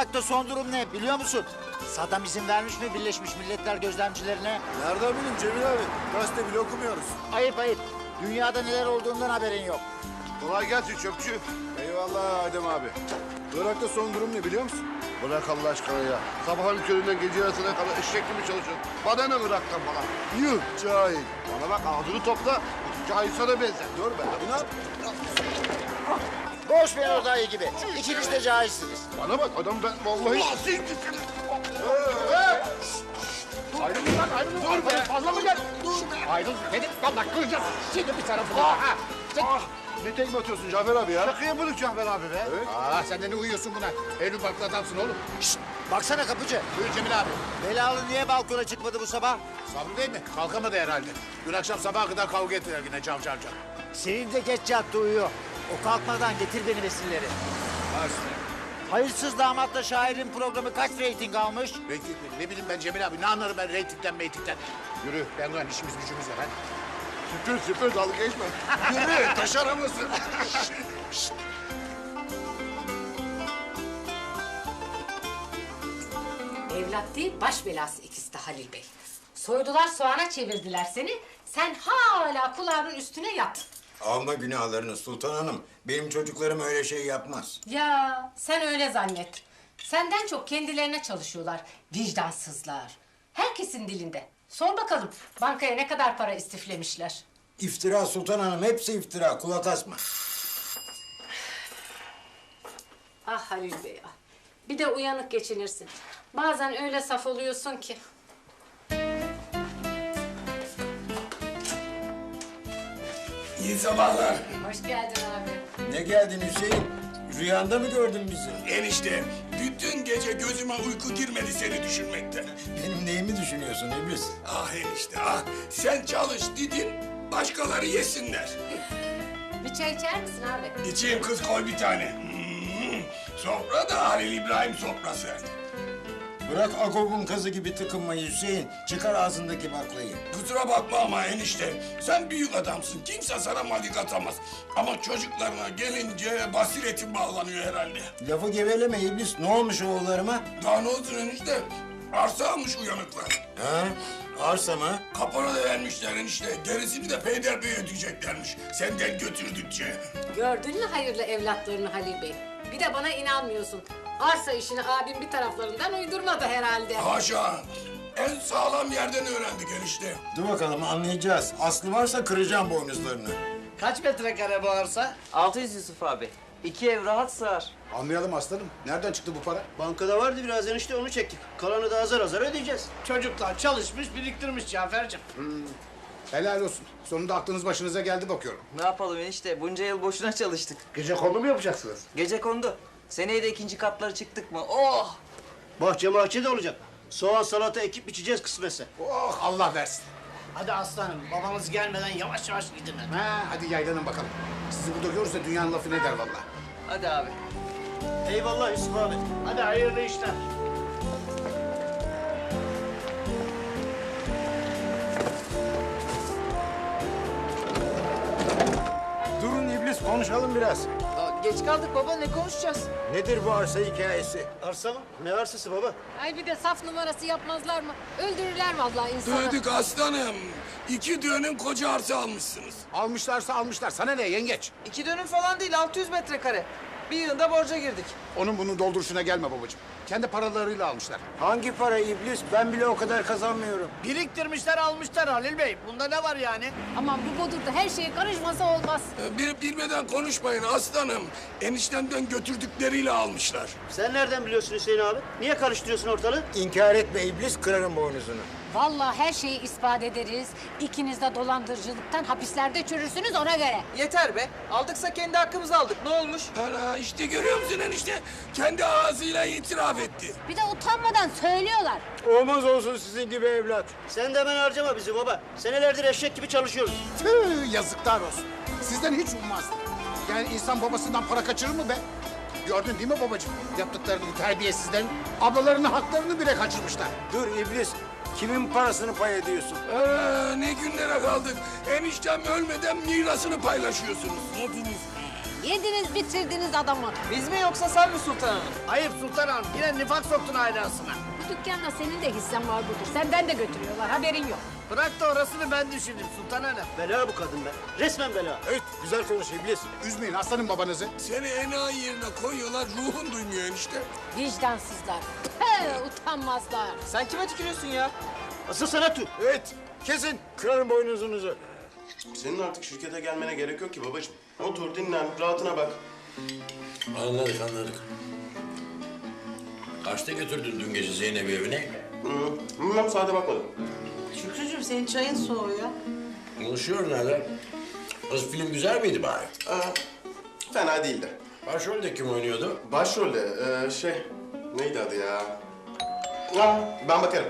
Irak'ta son durum ne biliyor musun? Saddam izin vermiş mi Birleşmiş Milletler gözlemcilerine? Nereden bileyim Cemil abi? Gazete bile okumuyoruz. Ayıp ayıp. Dünyada neler olduğundan haberin yok. Kolay gelsin çöpçü. Eyvallah Adem abi. Irak'ta son durum ne biliyor musun? Bırak Allah aşkına ya. Sabahın köründen gece yarısına kadar eşek gibi çalışıyorsun. Bana ne Irak'tan falan. Yuh cahil. Bana bak ağzını topla. Cahil sana benzer. Dur be. Ne yap? Boş ver o dayı gibi. İkiniz de cahilsiniz. Bana bak adam ben vallahi... Ayrılın lan ayrılın. Dur be. Fazla mı gel? Dur be. Ayrıl dedim. Valla kıracağız. Şimdi bir tarafını. Ha. Sen... Ah, ne tekme atıyorsun Cafer abi ya? Şaka yapıyorduk Cafer abi be. Evet. Aa, sen de ne uyuyorsun buna? Eylül baklı adamsın oğlum. Şşt. Baksana kapıcı. Buyur Cemil abi. Belalı niye balkona çıkmadı bu sabah? Sabri değil mi? Kalkamadı herhalde. Dün akşam sabaha kadar kavga ettiler yine cav cav cav. Senin de geç yattı uyuyor. O kalkmadan getir beni besinleri. Hayırsız damatla şairin programı kaç reyting almış? Reyting mi? Ne bileyim ben Cemil abi. Ne anlarım ben reytingden meytingden. Yürü. Ben lan işimiz gücümüz var. Hadi. Süpür süpür dalga geçme. Yürü taş araması. Evlat değil, baş belası ikisi de Halil Bey. Soydular soğana çevirdiler seni. Sen hala kulağının üstüne yat. Alma günahlarını Sultan Hanım. Benim çocuklarım öyle şey yapmaz. Ya sen öyle zannet. Senden çok kendilerine çalışıyorlar. Vicdansızlar. Herkesin dilinde. Sor bakalım bankaya ne kadar para istiflemişler. İftira Sultan Hanım. Hepsi iftira. Kulak asma. Ah Halil Bey ah. Bir de uyanık geçinirsin. Bazen öyle saf oluyorsun ki. İyi sabahlar. Hoş geldin abi. Ne geldin Hüseyin? Rüyanda mı gördün bizi? Enişte, bütün gece gözüme uyku girmedi seni düşünmekten. Benim neyimi düşünüyorsun İblis? Ah enişte, ah. Sen çalış didin, başkaları yesinler. Bir çay içer misin abi? İçeyim kız koy bir tane. Hmm. Sofra da Halil İbrahim sofrası. Bırak Agog'un kazı gibi tıkınmayı Hüseyin. Çıkar ağzındaki baklayı. Kusura bakma ama enişte, sen büyük adamsın. Kimse sana malik atamaz. Ama çocuklarına gelince basiretin bağlanıyor herhalde. Lafı geveleme İblis. Ne olmuş oğullarıma? Daha ne olsun enişte? Arsa almış uyanıklar. Ha? Arsa mı? Kapora da vermişler enişte. Gerisini de peyderpey ödeyeceklermiş. Senden götürdükçe. Gördün mü hayırlı evlatlarını Halil Bey? Bir de bana inanmıyorsun. Arsa işini abim bir taraflarından uydurmadı herhalde. Haşa. En sağlam yerden öğrendik enişte. Dur bakalım anlayacağız. Aslı varsa kıracağım boynuzlarını. Kaç metrekare bu arsa? 600 Yusuf abi. İki ev rahat sığar. Anlayalım aslanım. Nereden çıktı bu para? Bankada vardı biraz enişte onu çektik. Kalanı da azar azar ödeyeceğiz. Çocuklar çalışmış biriktirmiş Cafer'cim. Helal olsun. Sonunda aklınız başınıza geldi bakıyorum. Ne yapalım enişte? Bunca yıl boşuna çalıştık. Gece kondu mu yapacaksınız? Gece kondu. Seneye de ikinci katları çıktık mı? Oh! Bahçe bahçe de olacak. Soğan salata ekip biçeceğiz kısmetse. Oh Allah versin. Hadi aslanım babamız gelmeden yavaş yavaş gidin. hadi. Ha, hadi yaylanın bakalım. Sizi burada görürse dünyanın lafı ne der vallahi. Hadi abi. Eyvallah Yusuf abi. Hadi hayırlı işler. Durun İblis konuşalım biraz. Geç kaldık baba ne konuşacağız? Nedir bu arsa hikayesi? Arsa mı? Ne arsası baba? Ay bir de saf numarası yapmazlar mı? Öldürürler vallahi insanı. Duyduk aslanım. İki dönüm koca arsa almışsınız. Almışlarsa almışlar. Sana ne yengeç? İki dönüm falan değil 600 metrekare. Bir yılda borca girdik. Onun bunun dolduruşuna gelme babacığım. Kendi paralarıyla almışlar. Hangi para İblis? Ben bile o kadar kazanmıyorum. Biriktirmişler almışlar Halil Bey. Bunda ne var yani? Aman bu bodurda her şeye karışmasa olmaz. Ee, Bir bilmeden konuşmayın aslanım. Eniştemden götürdükleriyle almışlar. Sen nereden biliyorsun Hüseyin abi? Niye karıştırıyorsun ortalığı? İnkar etme İblis kırarım boynuzunu. Vallahi her şeyi ispat ederiz. İkiniz de dolandırıcılıktan hapislerde çürürsünüz ona göre. Yeter be. Aldıksa kendi hakkımızı aldık. Ne olmuş? Hala işte görüyor musun enişte? Kendi ağzıyla itiraf etti. Bir de utanmadan söylüyorlar. Olmaz olsun sizin gibi evlat. Sen de hemen harcama bizi baba. Senelerdir eşek gibi çalışıyoruz. Tüh, yazıklar olsun. Sizden hiç ummaz. Yani insan babasından para kaçırır mı be? Gördün değil mi babacığım? Yaptıklarını terbiyesizlerin ablalarının haklarını bile kaçırmışlar. Dur İblis. Kimin parasını pay ediyorsun? Ee, ne günlere kaldık. Eniştem ölmeden mirasını paylaşıyorsunuz. Yediniz be. Yediniz bitirdiniz adamı. Biz mi yoksa sen mi sultanım? Ayıp Sultan Hanım. Yine nifak soktun ailesine. Dükkanda senin de hissen var budur. Senden de götürüyorlar haberin yok. Bırak da orasını ben düşündüm Sultan Hanım. Bela bu kadın be. Resmen bela. Evet güzel konuş iblis. Üzmeyin aslanım babanızı. Seni enayi yerine koyuyorlar ruhun duymuyor enişte. Vicdansızlar. Tüh, utanmazlar. Sen kime tükürüyorsun ya? Asıl sana tut. Evet, kesin. Kırarım boynuzunuzu. Senin artık şirkete gelmene gerek yok ki babacığım. Otur dinlen rahatına bak. Anladık anladık. Kaçta götürdün dün gece Zeynep'i evine? Hı, bilmem sade bakmadım. Şükrücüğüm senin çayın soğuyor. Konuşuyor nerede? Kız film güzel miydi bari? Aa, fena değildi. Başrolde kim oynuyordu? Başrolde ee, şey neydi adı ya? Aa, ben bakarım.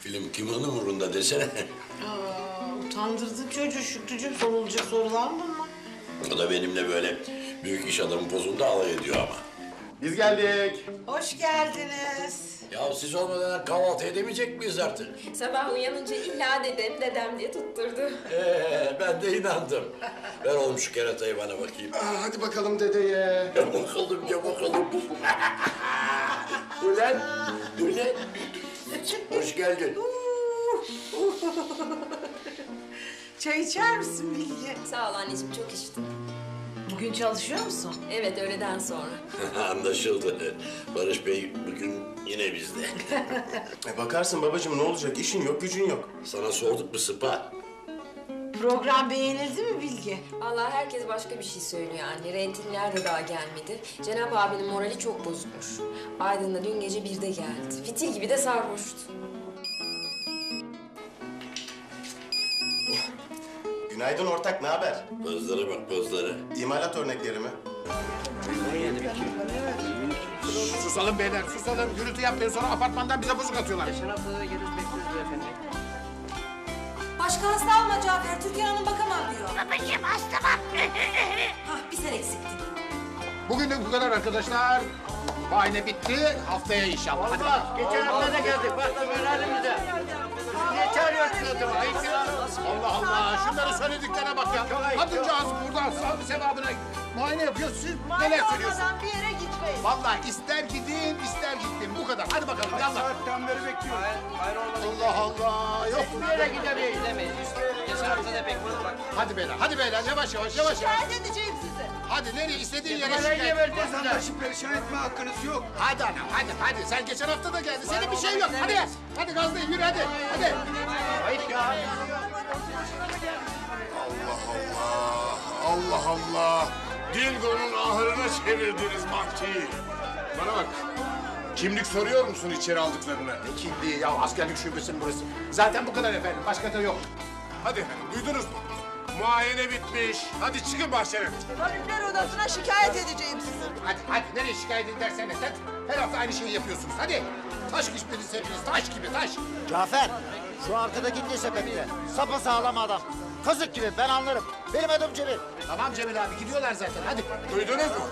Film kimin umurunda desene. Aa, utandırdın çocuğu Şükrücüğüm. Sorulacak sorular mı bunlar? o da benimle böyle büyük iş adamı pozunda alay ediyor ama. Biz geldik. Hoş geldiniz. Ya siz olmadan kahvaltı edemeyecek miyiz artık? Sabah uyanınca illa dedem dedem diye tutturdu. Ee, ben de inandım. Ver oğlum şu keratayı bana bakayım. Aa, hadi bakalım dedeye. Ya bakalım ya bakalım. Ulan, ulan. Hoş geldin. Çay içer misin Bilge? Sağ ol anneciğim çok içtim. Bugün çalışıyor musun? Evet öğleden sonra. Anlaşıldı. Barış Bey bugün yine bizde. E bakarsın babacığım ne olacak? İşin yok, gücün yok. Sana sorduk mu Sıpa? Program beğenildi mi Bilge? Vallahi herkes başka bir şey söylüyor anne. Reytingler de daha gelmedi. Cenap abinin morali çok bozukmuş. Aydın da dün gece birde geldi. Fitil gibi de sarhoştu. Günaydın ortak, ne haber? Pozlara bak pozlara. İmalat örnekleri mi? Susalım beyler susalım. Gürültü yapmayın sonra apartmandan bize bozuk atıyorlar. Geçen hafta da geliriz bekleriz beyefendi. Başka hasta alma Cafer. Türkan Hanım bakamam diyor. Babacığım hasta bak. Hah bir sen eksiktin. Bugün de bu kadar arkadaşlar. Bahane bitti. Haftaya inşallah. Hadi bakalım. Geçen hafta da geldik. Bak da böyle halimize. Siz niye çağırıyorsunuz adamı? Ayıp ya. Allah Allah. Şunları söylediklerine bak ya. Kadıncağız burada sağlık sevabına muayene yapıyor. Siz neler söylüyorsunuz? bir yere gitmeyin. Vallahi ister gidin ister gittim. Bu kadar. Hadi bakalım. Yallah. Saatten beri bekliyoruz. Hayır olmadı. Allah Allah. Yok. Bir yere gidemeyiz. Gidemeyiz. Geçen hafta da bekledik bak. Hadi beyler. Hadi beyler. Yavaş yavaş yavaş yavaş. edeceğim sizi. Hadi nereye istediğin yere şikayet. size? Vatandaşı perişan etme hakkınız yok. Hadi anam hadi hadi. Sen geçen hafta da geldin. Senin bir şey yok. Hadi. Hadi gazlayın yürü hadi. Hadi. Ayıp ya. Allah Allah. Dingo'nun ahırına çevirdiniz bahçeyi. Bana bak. Kimlik soruyor musun içeri aldıklarına? Ne kimliği ya askerlik şubesi mi burası? Zaten bu kadar efendim. Başka da yok. Hadi efendim duydunuz mu? Muayene bitmiş. Hadi çıkın bahçene. Tabipler odasına şikayet edeceğim sizi. Hadi hadi nereye şikayet edersen et. Her hafta aynı şeyi yapıyorsunuz. Hadi. Taş gibiydiniz hepiniz. Taş gibi taş. Cafer, şu arkadaki ne sepette? Sapa sağlam adam. Kazık gibi ben anlarım. Benim adım Cemil. Tamam Cemil abi gidiyorlar zaten. Hadi. Duydunuz mu?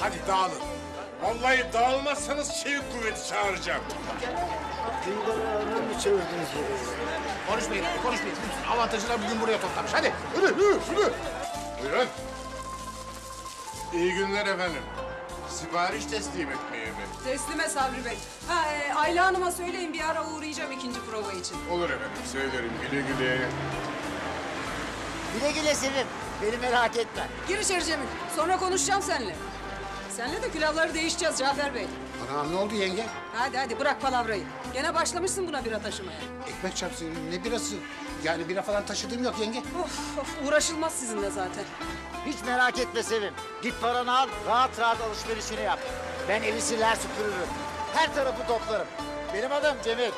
Hadi dağılın. Vallahi dağılmazsanız çevik kuvveti çağıracağım. Dingo'yu çevirdiniz Konuşmayın hadi konuşmayın. Bütün avantajlar bugün buraya toplamış. Hadi. Yürü yürü yürü. Buyurun. İyi günler efendim. Sipariş teslim etmeye mi? Teslime Sabri Bey. Ha, e, Ayla Hanım'a söyleyin bir ara uğrayacağım ikinci prova için. Olur efendim söylerim güle güle. Güle güle Sevim. Beni merak etme. Gir içeri Cemil. Sonra konuşacağım seninle. Seninle de külahları değişeceğiz Cafer Bey. Anam ne oldu yenge? Hadi hadi bırak palavrayı. Gene başlamışsın buna bira taşımaya. Ekmek çarpsın ne birası? Yani bira falan taşıdığım yok yenge. Of of uğraşılmaz sizinle zaten. Hiç merak etme Sevim. Git paranı al, rahat rahat alışverişini yap. Ben evi siler süpürürüm. Her tarafı toplarım. Benim adım Cemil.